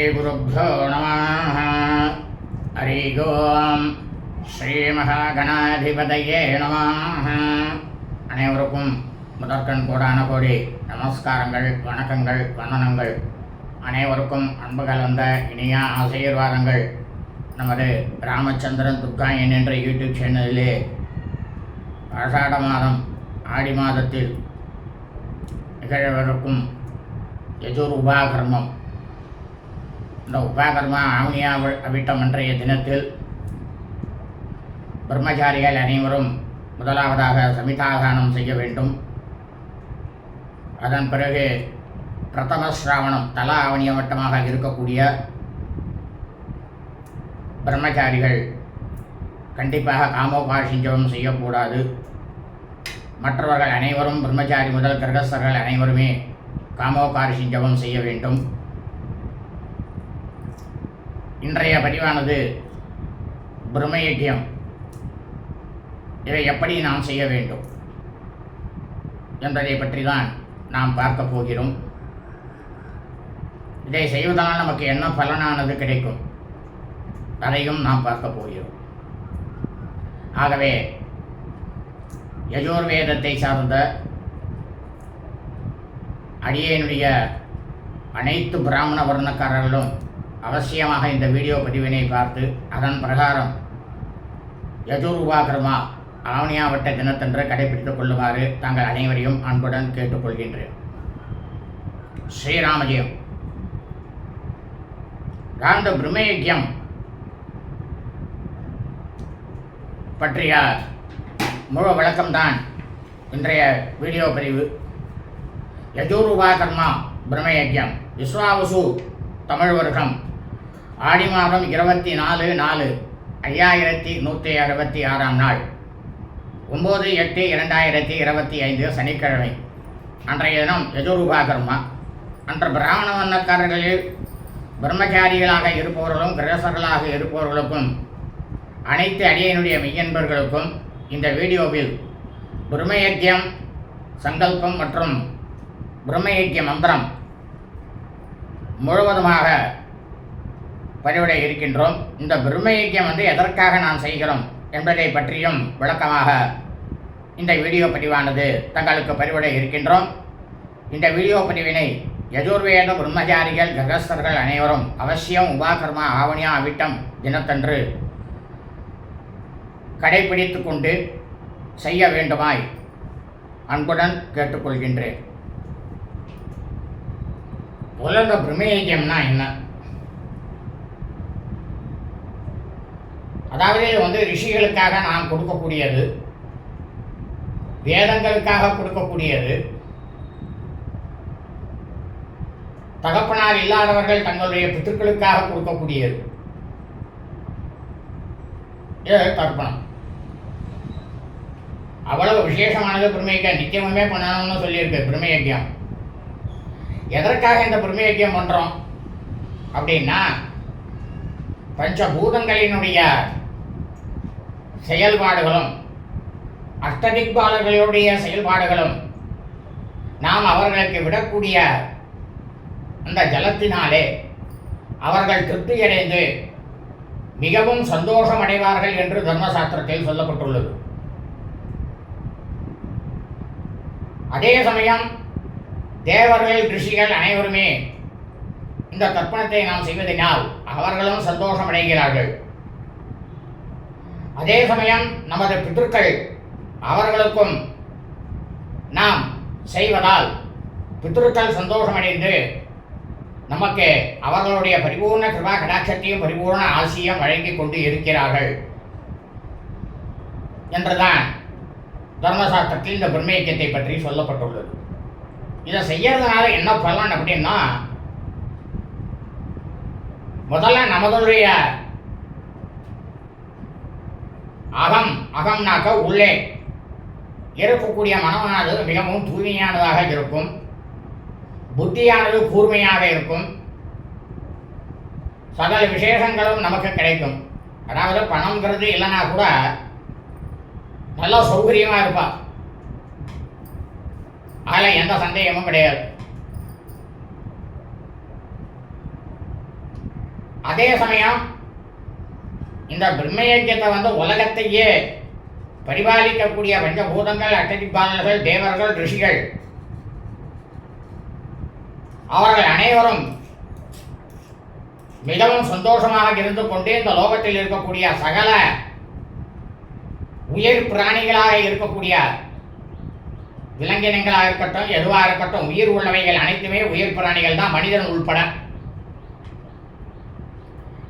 ஸ்ரீகுருப்போ நம ஹரி ஓம் ஸ்ரீமகாகணாதிபதையே நம அனைவருக்கும் முதற்கண் கோடான கோடி நமஸ்காரங்கள் வணக்கங்கள் வந்தனங்கள். அனைவருக்கும் அன்பு கலந்த இனிய ஆசீர்வாதங்கள். நமது ராமச்சந்திரன் துர்காயன் என்ற யூடியூப் சேனலிலே ஆஷாட மாதம் ஆடி மாதத்தில் நிகழவிருக்கும் யஜுர்பா கர்மம். இந்த உபாகர்மா ஆவணியா அவி- அவிட்டம் அன்றைய தினத்தில் பிரம்மச்சாரிகள் அனைவரும் முதலாவதாக சமிதாதானம் செய்ய வேண்டும். அதன் பிறகு பிரதம சிராவணம் தலா ஆவணிய வட்டமாக இருக்கக்கூடிய பிரம்மச்சாரிகள் கண்டிப்பாக காமோபாஷிஞ்சவம் செய்யக்கூடாது. மற்றவர்கள் அனைவரும் பிரம்மச்சாரி முதல் கிரகஸ்தர்கள் அனைவருமே காமோகாரிசிஞ்சவம் செய்ய வேண்டும். இன்றைய பதிவானது பிரம்மயக்கியம் இதை எப்படி நாம் செய்ய வேண்டும்? என்பதை பற்றி தான் நாம் பார்க்க போகிறோம். இதை செய்வதால் நமக்கு என்ன பலனானது கிடைக்கும்? அதையும் நாம் பார்க்க போகிறோம். ஆகவே யஜுர்வேதத்தை சார்ந்த அடியனுடைய அனைத்து பிராமண வர்ணக்காரர்களும் அவசியமாக இந்த வீடியோ பதிவினை பார்த்து அதன் பிரகாரம் யஜுர்வாகிரமா ஆவணியாவட்ட தினத்தன்று கடைபிடித்துக் கொள்ளுமாறு தாங்கள் அனைவரையும் அன்புடன் கேட்டுக்கொள்கின்றேன். ஸ்ரீராமஜெயம். காந்த பிரம்மயக்கியம் பற்றிய முழு விளக்கம்தான் இன்றைய வீடியோ பதிவு. யஜூருபா கர்மா பிரம்மயஜ்யம். விஸ்வாவசு தமிழ் வருகம் ஆடி மாதம் இருபத்தி நாலு நாலு ஐயாயிரத்தி நூற்றி அறுபத்தி ஆறாம் நாள். ஒம்பது எட்டு இரண்டாயிரத்தி இருபத்தி ஐந்து சனிக்கிழமை. அன்றைய தினம் யஜுரூபா கர்மா அன்று பிராமண வண்ணக்காரர்களில் பிரம்மச்சாரிகளாக இருப்பவர்களும் கிரகசர்களாக இருப்பவர்களுக்கும் அனைத்து அடியனுடைய மெய்யன்பர்களுக்கும் இந்த வீடியோவில் பிரம்மயக்கியம் சங்கல்பம் மற்றும் பிரம்மயக்கிய மந்திரம் முழுவதுமாக பதிவிட இருக்கின்றோம். இந்த பிரம்மயக்கியம் வந்து எதற்காக நாம் செய்கிறோம் என்பதை பற்றியும் விளக்கமாக இந்த வீடியோ பதிவானது தங்களுக்கு பதிவிட இருக்கின்றோம். இந்த வீடியோ பதிவினை யஜுர்வேத பிரம்மச்சாரிகள் கிரகஸ்தர்கள் அனைவரும் அவசியம் உபாகர்மா ஆவணியா அவிட்டம் தினத்தன்று கடைபிடித்து கொண்டு செய்ய வேண்டுமாய் அன்புடன் கேட்டுக்கொள்கின்றேன். உலக பிரம்மயஜம்னா என்ன? அதாவது இது வந்து ரிஷிகளுக்காக நாம் கொடுக்கக்கூடியது வேதங்களுக்காக கொடுக்கக்கூடியது தகப்பனார் இல்லாதவர்கள் தங்களுடைய பித்துக்களுக்காக கொடுக்கக்கூடியது. இது தர்ப்பணம் அவ்வளவு விசேஷமானது பிரம்மயக்கியம் நித்தியமுமே பண்ணணும்னு சொல்லியிருக்கு பிரம்மயக்கியம் எதற்காக இந்த பிரம்மயக்கியம் பண்ணுறோம் அப்படின்னா பஞ்சபூதங்களினுடைய செயல்பாடுகளும் அஷ்டதிக்பாலர்களுடைய செயல்பாடுகளும் நாம் அவர்களுக்கு விடக்கூடிய அந்த ஜலத்தினாலே அவர்கள் திருப்தியடைந்து மிகவும் சந்தோஷம் அடைவார்கள் என்று தர்மசாஸ்திரத்தில் சொல்லப்பட்டுள்ளது. அதே சமயம் தேவர்கள் ரிஷிகள் அனைவருமே இந்த தர்ப்பணத்தை நாம் செய்வதனால் அவர்களும் சந்தோஷம் அடைகிறார்கள் அதே சமயம் நமது பித்ருக்கள் அவர்களுக்கும் நாம் செய்வதால் பித்ருக்கள் சந்தோஷமடைந்து நமக்கு அவர்களுடைய பரிபூர்ண கிருபா கடாட்சத்தையும் பரிபூர்ண ஆசியும் வழங்கி கொண்டு இருக்கிறார்கள் என்றுதான் தர்மசாஸ்திரத்தில் இந்த பிரம்மேக்கியத்தை பற்றி சொல்லப்பட்டுள்ளது. இதை செய்யறதுனால என்ன பலன் அப்படின்னா முதல்ல நமதுடைய அகம் அகம்னாக்க உள்ளே. இருக்கக்கூடிய மனமானது மிகவும் தூய்மையானதாக இருக்கும். புத்தியானது கூர்மையாக இருக்கும். சகல விசேஷங்களும் நமக்கு கிடைக்கும். அதாவது பணங்கிறது இல்லைன்னா கூட நல்ல சௌகரியமாக இருப்பா. அதில் எந்த சந்தேகமும் கிடையாது. அதே சமயம் இந்த பிரம்மயஜத்தை வந்து உலகத்தையே பரிபாலிக்கக்கூடிய பஞ்சபூதங்கள் அட்டதிபாலர்கள் தேவர்கள் ரிஷிகள். அவர்கள் அனைவரும் மிகவும் சந்தோஷமாக இருந்து கொண்டே இந்த லோகத்தில் இருக்கக்கூடிய சகல உயிர் பிராணிகளாக இருக்கக்கூடிய விலங்கினங்களாக இருக்கட்டும் எதுவாக இருக்கட்டும் உயிர் உள்ளவைகள் அனைத்துமே உயிர் பிராணிகள் தான் மனிதன் உள்பட.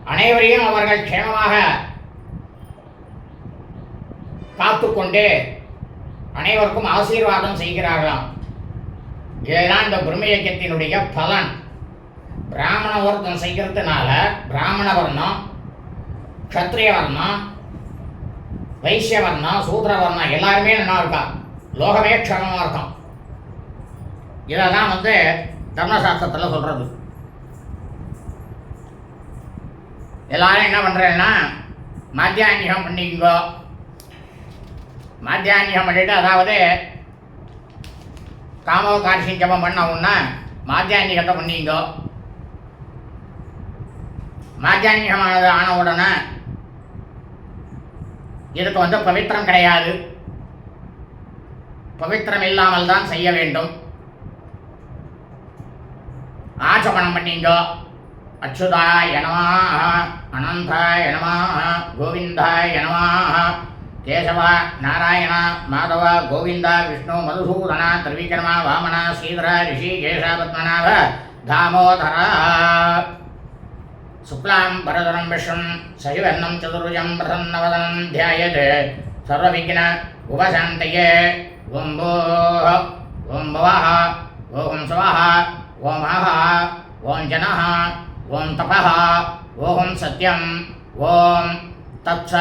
அனைவரையும் அவர்கள் க்ஷேமமாக காத்துக்கொண்டு அனைவருக்கும் ஆசீர்வாதம் செய்கிறார்களாம். இதுதான் இந்த பிரம்மயக்கியத்தினுடைய பலன். பிராமண ஒருத்தன் செய்கிறதுனால பிராமண வர்ணம் க்ஷத்ரிய வர்ணம் வைசிய வர்ணம் சூத்ர வர்ணம் எல்லாருமே நல்லா இருக்கா? லோகமே க்ஷமமாக இருக்கும் இதை தான் வந்து தர்மசாஸ்திரத்தில் சொல்கிறது எல்லாரும் என்ன பண்ணுறேன்னா மத்தியானிகம் பண்ணிக்கோ மத்தியானிகம் பண்ணிட்டு அதாவது காமோ கார்ஷியம் ஜபம் பண்ணவுன்னா மாத்தியானிகத்தை பண்ணிக்கோ மாத்தியானிகமானது ஆன உடனே இதுக்கு வந்து பவித்திரம் கிடையாது. பவித்திரம் இல்லாமல் தான் செய்ய வேண்டும். ஆச்சபணம் பண்ணிங்கோ அச்சுதாய நமாக அனந்தாய நமாக கோவிந்தாய நமாக கேசவா நாராயண மாதவ கோவிந்தா விஷ்ணு மதுசூதனா திரிவிக்ரம வாமனா ஸ்ரீதர ரிஷி கேச பத்மநாப தாமோதர. சுக்லாம் பரதரம் விஷ்ணும் சசிவர்ணம் சதுர்ஜம் பிரசன்னவதனம் தியாயத் சர்வவிக்ன உபசாந்தயே ஓம்போ போः ஓம் பவः ஓம் சுவः ஓம் அஹः ஓம் ஜனः ஓம் தபः ஓம் சத்யம் ஓம் தத்ச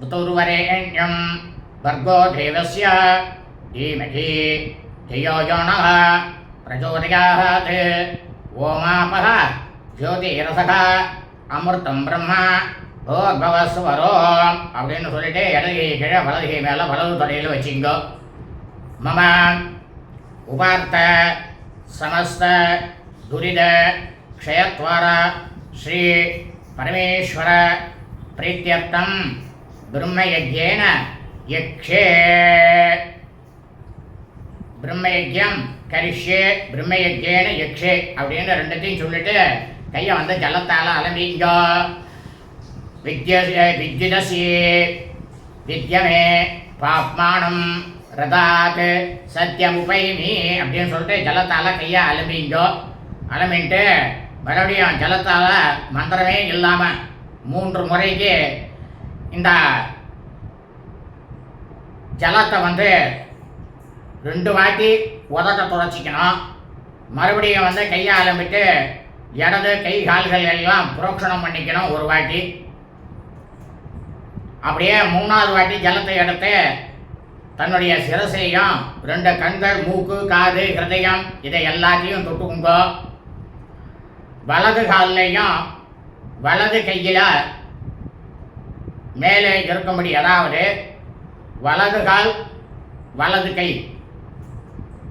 ऋतुर्वरेण्यं भर्गो देवस्य धीमहि धियो यो नः प्रचोदयात् ओमापः ज्योतिरसः அமிர்தம் பிரம்மா பவஸ்வரோ அப்படின்னு சொல்லிட்டு இடது கீழே வலது கை மேலே வலது தொடையில் வச்சிங்கோ மம உபார்த்த சமஸ்த துரித க்ஷயத்வார ஸ்ரீ பரமேஸ்வர பிரீத்தியர்த்தம் பிரம்மயஜ்யேன யக்ஷே. பிரம்மயஜ்யம் கரிஷே பிரம்மயஜ்யேன யக்ஷே அப்படின்னு ரெண்டுத்தையும் சொல்லிட்டு கையை வந்து ஜலத்தால் அலம்பிங்கோ. வித்ய வித்யுதசி வித்யமே பாப்மானம் ரதாத் சத்தியமுபைமி அப்படின்னு சொல்லிட்டு ஜலத்தால் கையை அலம்பிங்கோ. அலம்பின்ட்டு மறுபடியும் ஜலத்தால் மந்திரமே இல்லாமல் மூன்று முறைக்கு இந்த ஜலத்தை வந்து ரெண்டு வாட்டி உதட்ட துடைச்சிக்கணும். மறுபடியும் வந்து கையை அலம்பிட்டு இடது கை கால்கள் எல்லாம் புரோக்ஷணம் பண்ணிக்கணும் ஒரு வாட்டி. அப்படியே மூணாவது வாட்டி ஜலத்தை எடுத்து தன்னுடைய சிரசையும் ரெண்டு கண்கள் மூக்கு காது ஹிருதயம் இதை எல்லாத்தையும் தொட்டுக்குங்கோ. வலது கால்லையும் வலது கையில் மேலே இருக்கும்படி அதாவது வலது கால் வலது கை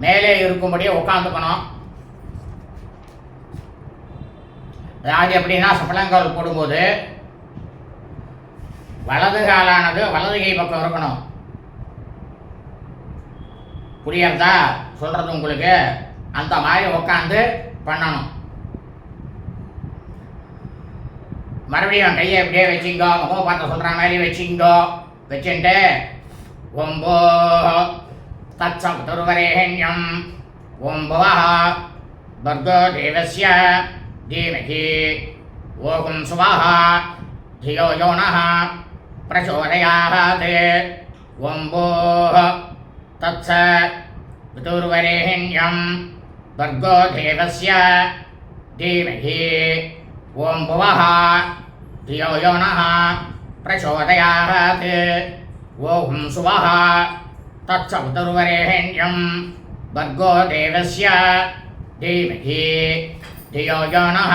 மேலே இருக்கும்படியே உட்காந்துக்கணும் அதாவது எப்படின்னா சப்பளங்கால் போடும்போது வலது காலானது வலது கை பக்கம் இருக்கணும். புரியறதா சொல்றது உங்களுக்கு? அந்த மாதிரி உட்காந்து பண்ணணும். மறுபடியும் கையை இப்படியே வச்சிங்கோ முகம் பார்த்து சொல்கிற மாதிரி வச்சிங்கோ வச்சுட்டு ஓம்போ தத்சம் துருவரேண்யம் ஓம் பவः भर्गो देवस्य धीमहि ओगुं सुवः धियो यो नः प्रचोदयात् ॐ भोः तत्स पितुर्वरेण्यं भर्गो देवस्य धीमहि ஓம் புவः धियो यो नः प्रचोदयात् ओहुं सुवः तत्सवितुर्वरेण्यं भर्गो देवस्य धीमहि धियो यो नः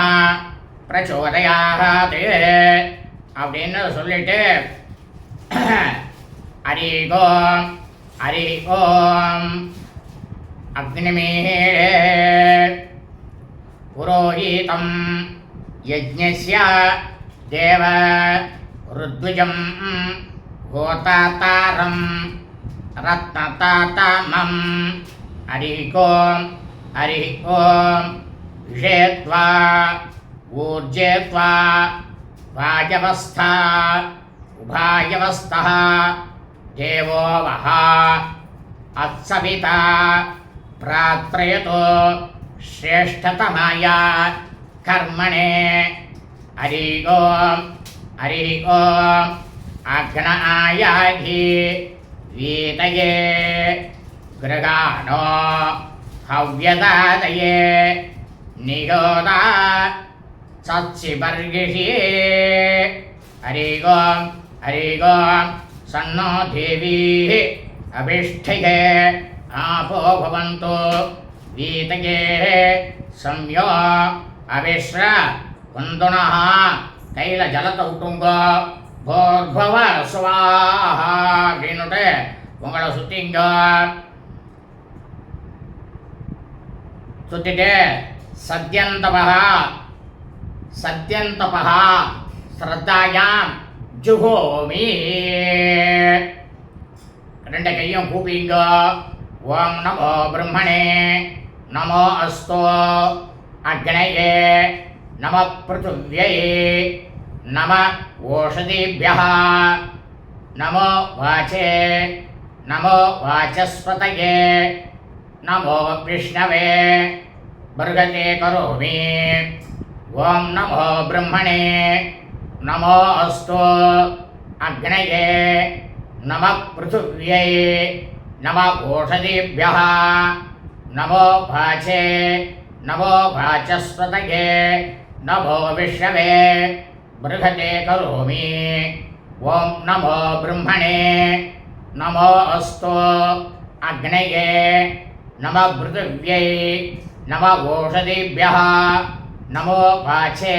பிரச்சோதயாத் அப்படின்னு சொல்லிட்டு ஹரி ஓம் ஹரி ஓம் அக்னிமீலே புரோஹிதம் యజ్ఞస్య దేవ ఋద్విజం గోతాతారం రత్నతాతమం హరి ఓం హరి ఓం విషేత్వా ఊర్జేత్వా వాయవస్థ ఉభాయవస్థ దేవో వహ అత్సవిత ప్రాత్రయతో శ్రేష్టతమాయ కర్మణే హరి ఓం హరి ఓం అఘ్న ఆయాధి వీతయే గృగాణో హవ్యదాతయే నియోదా సత్సిబర్గిషి హరి ఓం హరి ఓం సన్నో దేవీ అభిష్ఠికే ఆపో భవంతో వీతగే సంయో ಅವಿಶ್ರ ಕುಂದುನಃ ತೈಲ ಜಲತ ಉಟ್ಟುಂಗೋ கோர்பவ சுவாஹா அப்படின்னுட்டு உங்களை சுற்றிங்க சுற்றிட்டு சத்யந்தபா சத்யந்தபா ஸ்ரத்தாயாம் ஜுகோமி ரெண்டு கையும் கூப்பிங்க ஓம் நமோ பிரம்மணே நமோ அஸ்தோ అగ్నయే నమ పృథివ్యై నమ ఓషధీభ్య నమో వాచే నమో వాచస్పతయే నమో విష్ణవే బృగతే కరోమి ఓం నమో బ్రహ్మణే నమో అస్తు అగ్నయే నమ పృథివ్యై నమ ఓషధీభ్య నమో వాచే नमो भाचस्पतये नमो विष्णवे बृहते करोमि ॐ नमो ब्रह्मणे नमो अस्तु अग्नये नमः पृथिव्यै नम ओषधीभ्यः नमो वाचे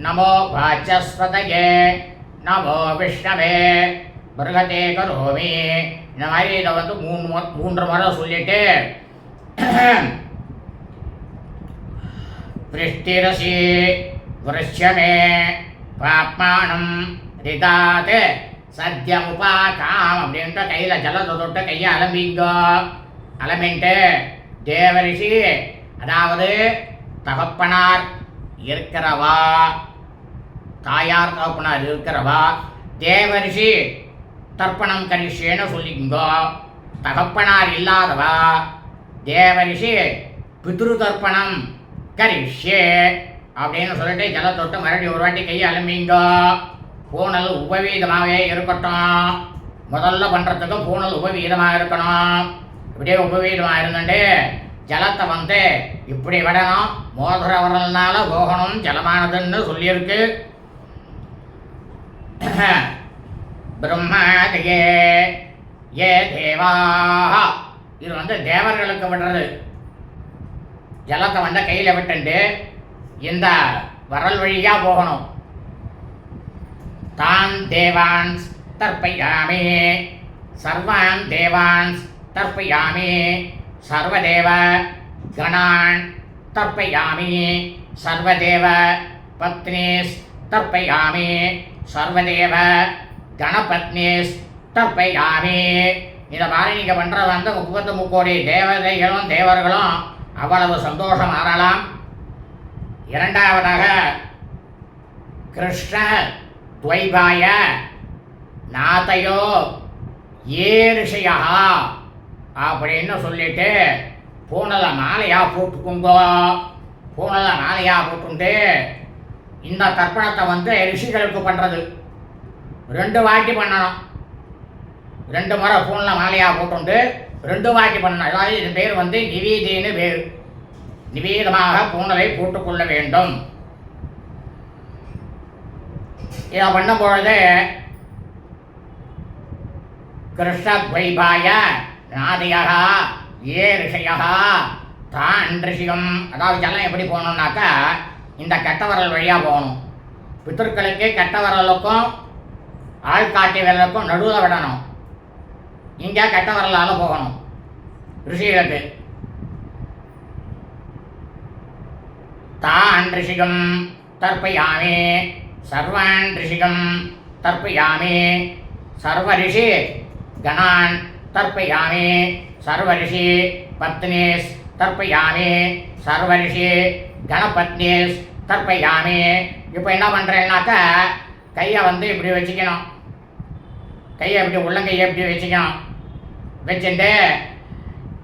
नमो वाचस्पतये நமோ விஷ்ணவே மிருகத்தே கரோமி இந்த மாதிரி இதை வந்து மூணு மு- மூன்று முறை சொல்லிட்டு பிருஷ்டிரசி விருஷ்யமே பாப்மானம் ரிதாத் சத்யமுபாகாம் அப்படின்ட்டு கையில் ஜலத்தை தொட்டு கையை அலம்பிங்கோ அலம்பின்ட்டு தேவரிஷி அதாவது தகப்பனார் இருக்கிறவா? தாயார் தகப்பனார் இருக்கிறவா? தேவரிஷி தர்ப்பணம் கரிஷேன்னு சொல்லிக்கோ தகப்பனார் இல்லாதவா? தேவரிஷி பித்ரு தர்ப்பணம் கரிஷே அப்படின்னு சொல்லிட்டு ஜல தொட்டு மறுபடியும் ஒரு வாட்டி கையை அலம்பிங்கோ. பூனல் உபவீதமாகவே இருக்கட்டும். முதல்ல பண்ணுறதுக்கு பூனல் உபவீதமாக இருக்கணும். இப்படியே உபவீதமாக இருந்துட்டு ஜலத்தை வந்து இப்படி விடணும். மோதிர வரல்னால போகணும். ஜலமானதுன்னு சொல்லியிருக்கு. பிரம்மாதையே ஏ தேவாக இது வந்து தேவர்களுக்கு விடுறது. ஜலத்தை வந்து கையில் விட்டுண்டு இந்த வரல் வழியாக போகணும். தான் தேவான்ஸ் தர்ப்பயாமி சர்வான் தேவான்ஸ் தர்ப்பயாமி சர்வதேவ கணான் தர்ப்பயாமி சர்வதேவ பத்னேஸ் தர்ப்பயாமி சர்வதேவ கணபத்னேஸ் தர்ப்பயாமி இதை மாதிரி நீங்கள் பண்ணுறது வந்து முப்பத்து முக்கோடி தேவதைகளும் தேவர்களும் அவ்வளவு சந்தோஷம் ஆறலாம். இரண்டாவதாக கிருஷ்ண துவைபாய நாத்தையோ ஏ ரிஷியா அப்படின்னு சொல்லிட்டு பூனலை மாலையா போட்டுக்குங்கோ. பூனலை மாலையா போட்டுண்டு இந்த தர்ப்பணத்தை வந்து ரிஷிகளுக்கு பண்ணுறது ரெண்டு வாட்டி பண்ணணும். ரெண்டு முறை பூனில் மாலையாக போட்டுண்டு ரெண்டு வாட்டி பண்ணணும். அதாவது இதன் பேர் வந்து நிவேதின்னு பேர் நிவேதமாக பூனலை போட்டுக்கொள்ள வேண்டும். இதை பண்ணும்பொழுது கிருஷ்ணத்வைபாய நாதியா ஏ ரிஷயா தான் ரிஷியம் அதாவது ஜலம் எப்படி போகணுன்னாக்கா இந்த கெட்டவரல் வழியாக போகணும். பித்தர்களுக்கு கெட்டவரலுக்கும் ஆள்காட்டி விரலுக்கும் நடுவில் விடணும். இங்கே கட்டவரலால் போகணும். ரிஷிகளுக்கு. தான் ரிஷிகம் தர்ப்பயாமே சர்வான் ரிஷிகம் தர்ப்பயாமி சர்வரிஷி கணான் தர்ப்பயாமி சர்வரிஷி தர்ப்பயாமே சர்வ சர்வரிஷி கணபத்னேஸ் தர்ப்பயாமே. இப்போ என்ன பண்ணுறேன்னாக்கா கையை வந்து இப்படி வச்சுக்கணும். கையை இப்படி உள்ளங்கையை இப்படி வச்சுக்கணும். வச்சுட்டு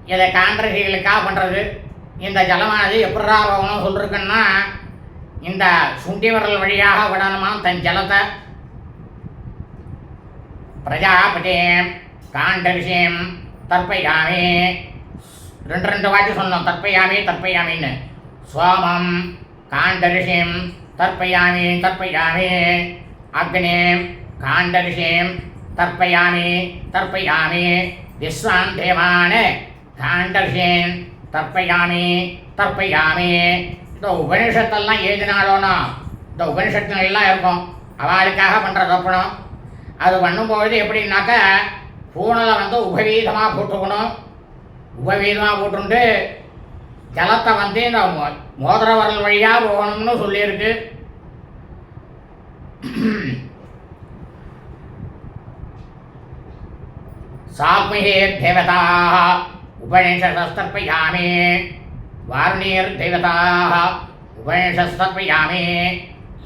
இதை காண்ட்ரசிகளுக்காக பண்ணுறது இந்த ஜலமானது எப்படா போகணும் சொல்லிருக்குன்னா இந்த சுண்டி விரல் வழியாக விடணுமா தன் ஜலத்தை? பிரஜாபதிம் காண்டரிசியம் தர்ப்பயாமி ரெண்டு ரெண்டு வாட்டி சொன்னோம் தர்ப்பயாமி தர்ப்பயாமின்னு சோமம் காண்டரிசியம் தர்ப்பயாமி தர்ப்பயாமி அக்னிம் காண்டரிசியம் தற்பையாமி தர்ப்பயாமி விஸ்வான் தேவான் காண்டரிசியம் தற்பயாமே தர்ப்பயாமி. இந்த உபனிஷத்தெல்லாம் எழுதினாலோனா இந்த உபனிஷத்துலாம் இருக்கும். அவளுக்காக பண்ணுற தப்பணும் அது பண்ணும்பொழுது எப்படின்னாக்கா பூனலை வந்து உபவீதமாக போட்டுக்கணும். உபவீதமாக போட்டுண்டு ஜலத்தை வந்து இந்த மோ- வழியாக போகணும்னு சொல்லியிருக்கு. சாத்மிகே தேவதாக உபனிஷதஸ்தர்ப்பயாமி வாருணீர் தேவதாக உபனிஷஸ்தர்ப்பயாமி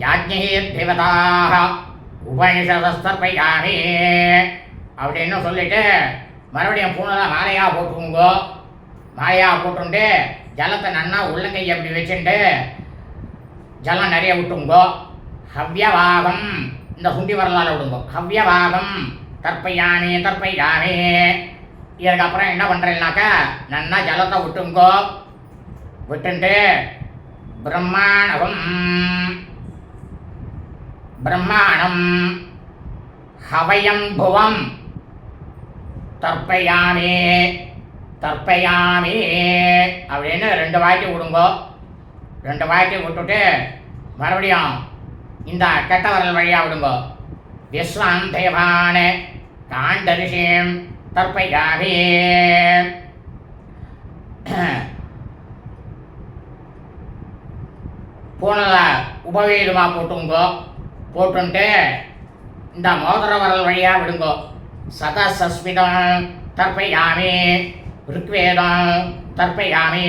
யாஜ்ஞீர் தேவதாக உபநிஷதஸ்தர்ப்பயாமே. அப்படின்னு சொல்லிட்டு மறுபடியும் பூனெல்லாம் மாலையாக போட்டுருங்கோ மாலையாக போட்டுண்டு ஜலத்தை நன்னா உள்ளங்கையை அப்படி வச்சுட்டு ஜலம் நிறைய விட்டுங்கோ. ஹவ்யவாகம். இந்த சுண்டி வரலால் விடுங்கோ. ஹவ்யவாகம். தற்பையானே தற்பையானே. இதுக்கப்புறம் என்ன பண்ணுறேன்னாக்கா நன்னா ஜலத்தை விட்டுங்கோ. விட்டுட்டு பிரம்மாணவம். பிரம்மாணம். ஹவயம் புவம் தற்பையாமே தற்பையாமே அப்படின்னு ரெண்டு வாட்டி விடுங்கோ. ரெண்டு வாட்டி விட்டுட்டு மறுபடியும் இந்த கெட்ட வரல் வழியாக விடுங்கோ. விஸ்வாந்தேவான தேவான் तर्पयामि தற்பயாமி பூனலை உபவீதமாக போட்டுங்கோ. போட்டுன்ட்டு இந்த மோதிர வரல் வழியாக விடுங்கோ. சதசஸ்மிதம் தர்ப்பயாமி ருக்வேதம் தர்ப்பயாமி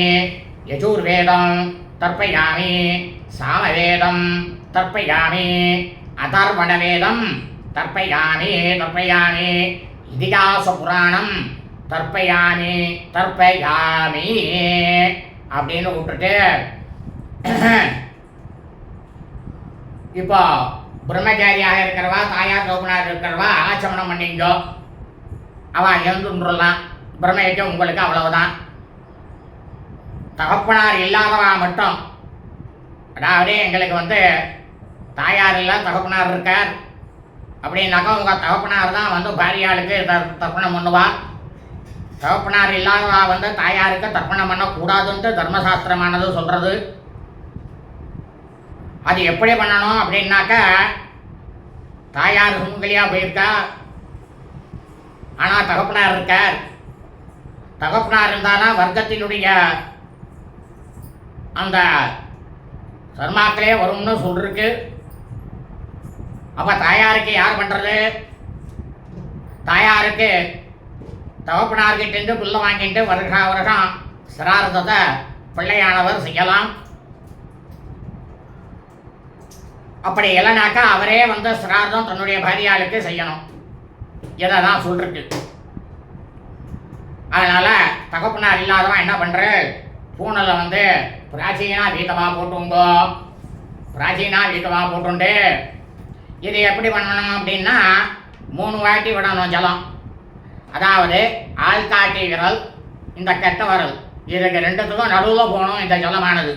யஜுர்வேதம் தர்ப்பயாமி சாமவேதம் தர்ப்பயாமி அதர்வணவேதம் தர்ப்பயானே தர்ப்பயானே. இதிகாச புராணம் தர்ப்பயானே தர்ப்பயானே. அப்படின்னு விட்டுட்டு இப்போ பிரம்மச்சாரியாக இருக்கிறவா தாயார் தோப்பனார் இருக்கிறவா ஆச்சமனம் பண்ணிங்கோ அவன் இறந்துன்றலாம் பிரம்மயக்கம் உங்களுக்கு அவ்வளவுதான். தகப்பனார் இல்லாதவா மட்டும். அதாவது எங்களுக்கு வந்து தாயார் இல்லை தகப்பனார் இருக்கார். அப்படின்னாக்கா உங்கள் தகப்பனார் தான் வந்து பாரியாளுக்கு தர்ப்பணம் பண்ணுவார். தகப்பனார் இல்லாதவா வந்து தாயாருக்கு தர்ப்பணம் பண்ணக்கூடாதுன்ட்டு தர்மசாஸ்திரமானது சொல்கிறது அது எப்படி பண்ணணும் அப்படின்னாக்கா தாயார் சுமங்கலியா போயிருக்கா ஆனால் தகப்பனார் இருக்கார். தகப்பனார் இருந்தானா வர்க்கத்தினுடைய அந்த சர்மாக்களே வரும்னு சொல்லிருக்கு அப்போ தாயாருக்கு யார் பண்ணுறது தாயாருக்கு தகப்பனார்கிட்டேருந்து புல்ல வாங்கிட்டு வருஷா வருஷம் சிராரதத்தை பிள்ளையானவர் செய்யலாம். அப்படி இல்லைனாக்கா அவரே வந்து சிரார்த்தம் தன்னுடைய பாரியாளுக்கு செய்யணும். இதை தான் சொல்லிருக்கு அதனால் தகப்பனார் இல்லாதவன் என்ன பண்ணுற பூனலை வந்து பிராச்சீனா வீட்டமாக போட்டுங்கோ. பிராச்சீனா வீட்டமாக போட்டுண்டு இது எப்படி பண்ணணும் அப்படின்னா மூணு வாட்டி விடணும் ஜலம். அதாவது ஆள்காட்டி விரல் இந்த கெட்ட விரல். இதுக்கு ரெண்டுத்துக்கும் நடுவில் போகணும் இந்த ஜலமானது.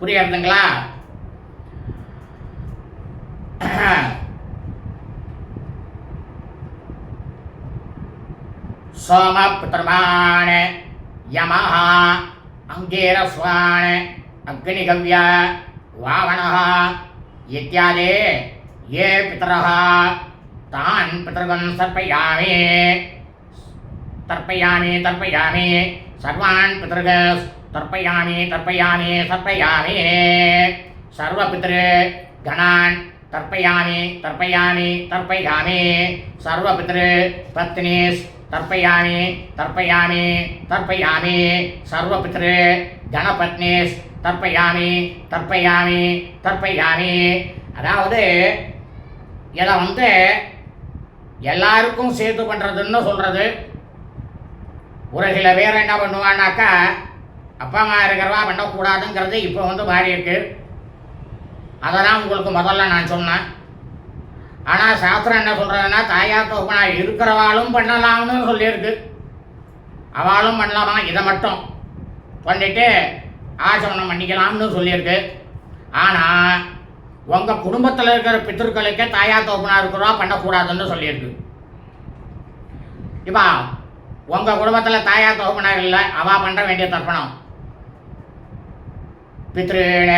புரியறதுங்களா சோமபுத்திரமான யமஹா அங்கேரஸ்வான் அக்னிகவ்யா வாவனஹா इत्यादि ये पितरः तान् पितृगन् सर्पयामि तर्पयामि तर्पयामि सर्वान् पितृग तर्पयामि तर्पयामि तर्पयामि सर्वपितृगणान् तर्पयामि तर्पयामि तर्पयामि सर्वपितृपत्नीस् தர்ப்பயாமி தர்ப்பயாமி தர்ப்பயாமி சர்வபித்ரு கணபத்னேஷ் தர்ப்பயாமி தர்ப்பயாமி தர்ப்பயாமி அதாவது இதை வந்து எல்லாருக்கும் சேர்த்து பண்ணுறதுன்னு சொல்கிறது ஒரு சில பேர் என்ன பண்ணுவான்னாக்கா அப்பா அம்மா இருக்கிறவா பண்ணக்கூடாதுங்கிறது இப்போ வந்து மாறியிருக்கு அதெல்லாம் உங்களுக்கு முதல்ல நான் சொன்னேன். ஆனால் சாஸ்திரம் என்ன சொல்கிறதுன்னா தாயா தோப்பனா இருக்கிறவாளும் பண்ணலாம்னு சொல்லியிருக்கு. அவளும் பண்ணலாமா? இதை மட்டும். பண்ணிட்டு ஆச்சமனம் பண்ணிக்கலாம்னு சொல்லியிருக்கு. ஆனால் உங்கள் குடும்பத்தில் இருக்கிற பித்தர்களுக்கே தாயா தோப்பனா இருக்கிறவா பண்ணக்கூடாதுன்னு சொல்லியிருக்கு. இப்போ உங்கள் குடும்பத்தில் தாயா தோப்பனா இல்லை அவள் பண்ண வேண்டிய தர்ப்பணம். பித்ருண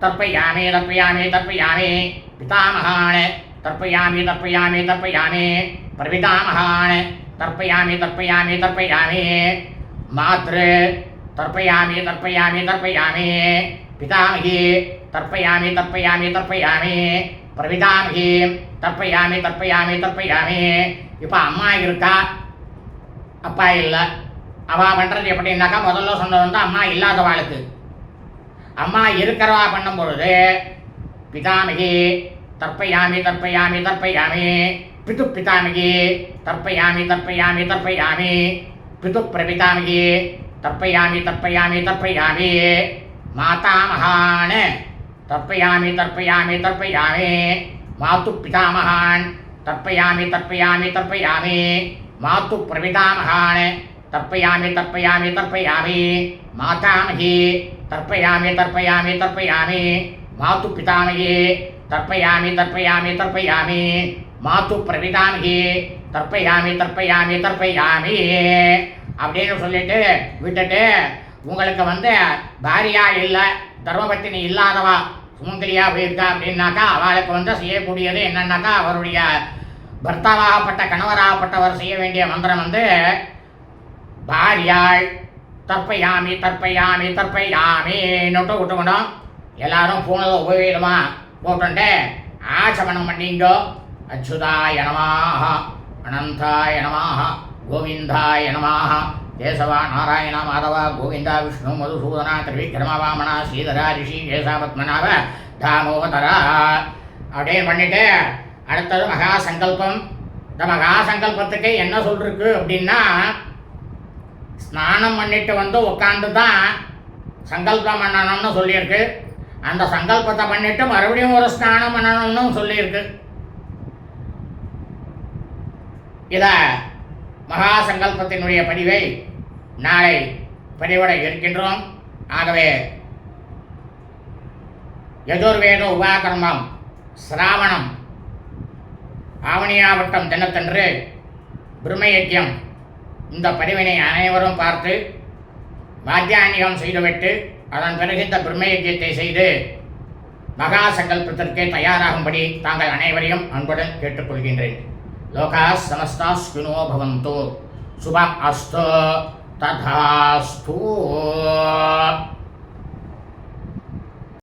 தர்ப்பயாமி தர்ப்பயாமி தர்ப்பயாமி பிதாமகான். தர்ப்பயாமி தர்ப்பயாமி தர்ப்பயாமி. பிரபிதாமகான் தர்ப்பயாமி தர்ப்பயாமி தர்ப்பயாமி. மாத்ரு தர்ப்பயாமி தர்ப்பயாமி தர்ப்பயாமி. பிதாமகி தர்ப்பயாமி தர்ப்பயாமி தர்ப்பயாமி. பிரபிதாமகி தர்ப்பயாமி தர்ப்பயாமி தர்ப்பயாமி. இப்போ அம்மா இருக்கா? அப்பா இல்லை. அவள் பண்ணுறது எப்படின்னாக்கா முதல்ல சொன்னது வந்து அம்மா இல்லாதவாளுக்கு. அம்மா இருக்கிறவா பண்ணும் பொழுது பிதாமகி தர்ப்பயாமி தர்ப்பயாமி தர்ப்பயாமி பிது பிதாமகி தர்ப்பயாமி தர்ப்பயாமி தர்ப்பயாமி பிது பிரபிதாமகி தர்ப்பயாமி தர்ப்பயாமி தர்ப்பயாமி மாதாமகான் தர்ப்பயாமி தர்ப்பயாமி தர்ப்பயாமி மாத்து பிதாமகான் தர்ப்பயாமி தர்ப்பயாமி தர்ப்பயாமி மாத்து பிரபிதாமகான் தர்ப்பயாமி தர்ப்பயாமி தர்ப்பயாமி மாதாமகி தர்ப்பயாமி தர்ப்பயாமி தர்ப்பயாமி தர்ப்பயாமி தர்ப்பயாமி. மாத்து பிரவிதாமி தர்ப்பயாமி தர்ப்பயாமி தர்ப்பயாமி. அப்படின்னு சொல்லிட்டு விட்டுட்டு உங்களுக்கு வந்து பாரியா இல்லை தர்மபத்தினி இல்லாதவா சுமங்கலியா போயிருக்கா அப்படின்னாக்கா அவளுக்கு வந்து செய்யக்கூடியது என்னன்னாக்கா அவருடைய பர்த்தாவாகப்பட்ட கணவராகப்பட்டவர் செய்ய வேண்டிய மந்திரம் வந்து பாரியாள் தற்பயாமி தற்பையாமி நோட்டு விட்டுக்கணும். எல்லாரும் ஃபோனில் உபயோகமா போட்டுட்டு ஆச்சமனம் பண்ணிங்கோ. அச்சுதாய நமாக அனந்தாய நமாக கோவிந்தாய நமாக கேசவா நாராயண மாதவா கோவிந்தா விஷ்ணு மதுசூதனா திரிவிக்ரம வாமனா ஸ்ரீதரா ரிஷி கேசா பத்மநாப தாமோதரா. அப்படியே பண்ணிட்டு அடுத்தது மகா சங்கல்பம் இந்த மகா சங்கல்பத்துக்கு என்ன சொல்லிருக்கு அப்படின்னா ஸ்நானம் பண்ணிட்டு வந்து உட்காந்து தான் சங்கல்பம் பண்ணணும்னு சொல்லியிருக்கு. அந்த சங்கல்பத்தை பண்ணிட்டு மறுபடியும் ஒரு ஸ்நானம் பண்ணணும்னு சொல்லியிருக்கு. இத மகா சங்கல்பத்தினுடைய பதிவை நாளை பதிவிட இருக்கின்றோம். ஆகவே யஜுர்வேத உபாகர்மம் சிராவணம் ஆவணியாவட்டம் தினத்தன்று பிரம்மயஜ்யம் இந்த பதிவினை அனைவரும் பார்த்து வாத்தியானியம் செய்துவிட்டு அதன் பிறகு இந்த பிரம்மயஜ்யத்தை செய்து மகா சங்கல்பத்திற்கு தயாராகும்படி தாங்கள் அனைவரையும் அன்புடன் கேட்டுக்கொள்கின்றேன். லோகா சமஸ்தா ஸ்குனோ பவந்தோ. சுபம் அஸ்து ததாஸ்து.